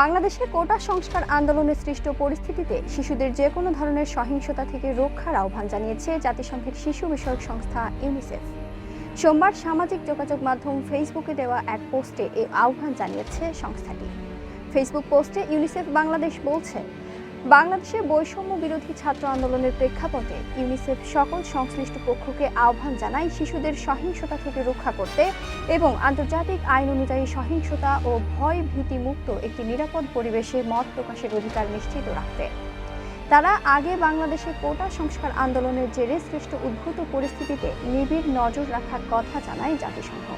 বাংলাদেশে কোটা সংস্কার আন্দোলনে সৃষ্ট পরিস্থিতিতে শিশুদের যে কোনো ধরনের সহিংসতা থেকে রক্ষার আহ্বান জানিয়েছে জাতিসংঘের শিশু বিষয়ক সংস্থা ইউনিসেফ। সোমবার সামাজিক যোগাযোগ মাধ্যম ফেসবুকে দেওয়া এক পোস্টে এই আহ্বান জানিয়েছে সংস্থাটি। ফেসবুক পোস্টে ইউনিসেফ বাংলাদেশ বলছে বাংলাদেশে বৈষম্য বিরোধী ছাত্র আন্দোলনের প্রেক্ষাপটে ইউনিসেফ সকল সংশ্লিষ্ট পক্ষকে আহ্বান জানায় শিশুদের সহিংসতা থেকে রক্ষা করতে এবং আন্তর্জাতিক আইন অনুযায়ী সহিংসতা ও ভয় ভীতি মুক্ত একটি নিরাপদ পরিবেশে মত প্রকাশের অধিকার নিশ্চিত রাখতে। তারা আগে বাংলাদেশে কোটা সংস্কার আন্দোলনের জেরে সৃষ্ট উদ্ভূত পরিস্থিতিতে নিবিড় নজর রাখার কথা জানায় জাতিসংঘ।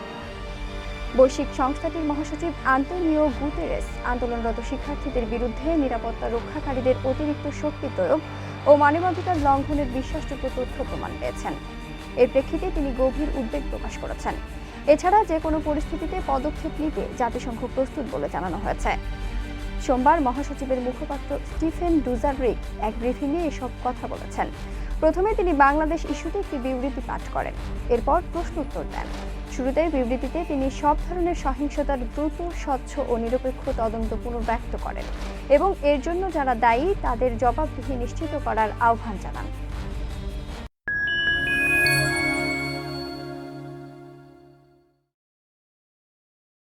বৈশ্বিক সংস্থাটির মহাসচিব আন্তোনিও গুতেরেস আন্দোলনরত শিক্ষার্থীদের বিরুদ্ধে নিরাপত্তা রক্ষাকারীদের অতিরিক্ত শক্তি প্রয়োগ ও মানবাধিকার লঙ্ঘনের বিশ্বাসযোগ্য তথ্য প্রমাণ পেয়েছেন। এর প্রেক্ষিতে তিনি গভীর উদ্বেগ প্রকাশ করেছেন। এছাড়া যে কোনো পরিস্থিতিতে পদক্ষেপ নিতে জাতিসংঘ প্রস্তুত বলে জানানো হয়েছে। সোমবার মহাসচিবের মুখপাত্র স্টিফেন ডুজারিক এক ব্রিফিংয়ে এসব কথা বলেছেন। প্রথমে তিনি বাংলাদেশ ইস্যুতে একটি বিবৃতি পাঠ করেন। এরপর প্রশ্ন উত্তর দেন। শুরুতে বিবৃতিতে তিনি সব ধরনের সহিংসতার দ্রুত, স্বচ্ছ ও নিরপেক্ষ তদন্ত পুনর্ব্যক্ত করেন এবং এর জন্য যারা দায়ী তাদের জবাবদিহি নিশ্চিত করার আহ্বান জানান।